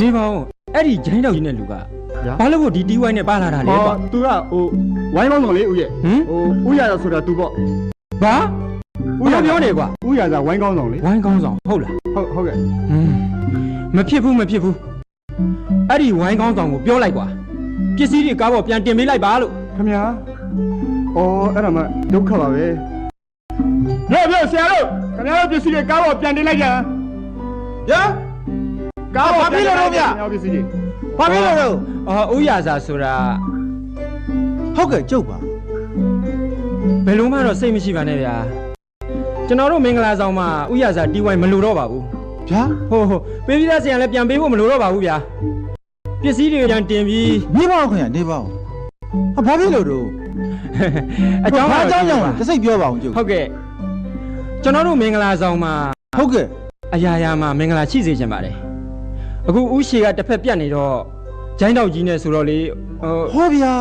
နေပါဦးအဲ့ဒီဂျိုင်းတောက်ကြီးနဲ့လူကဗျာဘာလို့ဒီတီးဝိုင်းနဲ့ပါလာတာလဲဟောကွာသူကဟိုဝိုင်းကောင်းဆောင်လေးဦးရဲ့ဟမ် ဟိုဦးရတာဆိုတာသူပေါ့ဘာဘာပြောနေကွာဦးရတာဝိုင်းကောင်းဆောင်လေဝိုင်းကောင်းဆောင်ဟုတ်လားဟုတ်ဟုတ်ကဲ့ဟမ်မဖြစ်ဘူးမဖြစ်ဘူးအဲ့ဒီဝိုင်းကောင်းဆောင်ကိုပြောလိုက်ကွာပစ္စည်းတွေကားပေါ်ပြန်တင်ပေးလိုက်ပါလို့ခင်ဗျာအော်အဲ့ဒါမှဒုက္ခပါပဲရောပြောဆရာတို့ခင်ဗျားတို့ပစ္စည်းတွေကားပေါ်ပြန်တင်လိုက်ကြဗျာ ကားပေါ်ဘာဖြစ်လို့လဲဗျခင်ဗျားတို့ပစ္စည်းတွေဘာဖြစ်လို့လဲအော်ဥရစာဆိုတာဟုတ်ကဲ့ကျုပ်ပါဘယ်လုံးမှတော့စိတ်မရှိပါနဲ့ဗျာကျွန်တော်တို့မင်္ဂလာဆောင်မှာဥရစာတီးဝိုင်းမလိုတော့ပါဘူးဗျာဟိုဟိုပေးပြီးသားဆရာလည်းပြန်ပေးဖို့မလိုတော့ပါဘူးဗျာပစ္စည်းတွေပြန်တင်ပြီးနေပါဦးခင်ဗျာနေပါဦးဟာဘာဖြစ်လို့တော့အကြောင်းဘာကတော့အကြောင်းကြောင့်တစိတ်ပြောပါအောင်ကျုပ်ဟုတ်ကဲ့ကျွန်တော်တို့မင်္ဂလာဆောင်မှာဟုတ်ကဲ့အရာရာမှာမင်္ဂလာရှိစေချင်ပါတယ် အခုဥရှေကတစ်ဖက်ပြတ်နေတော့ဂျိုင်းတောက်ကြီးနဲ့ဆိုတော့လေဟိုဟောဗျာ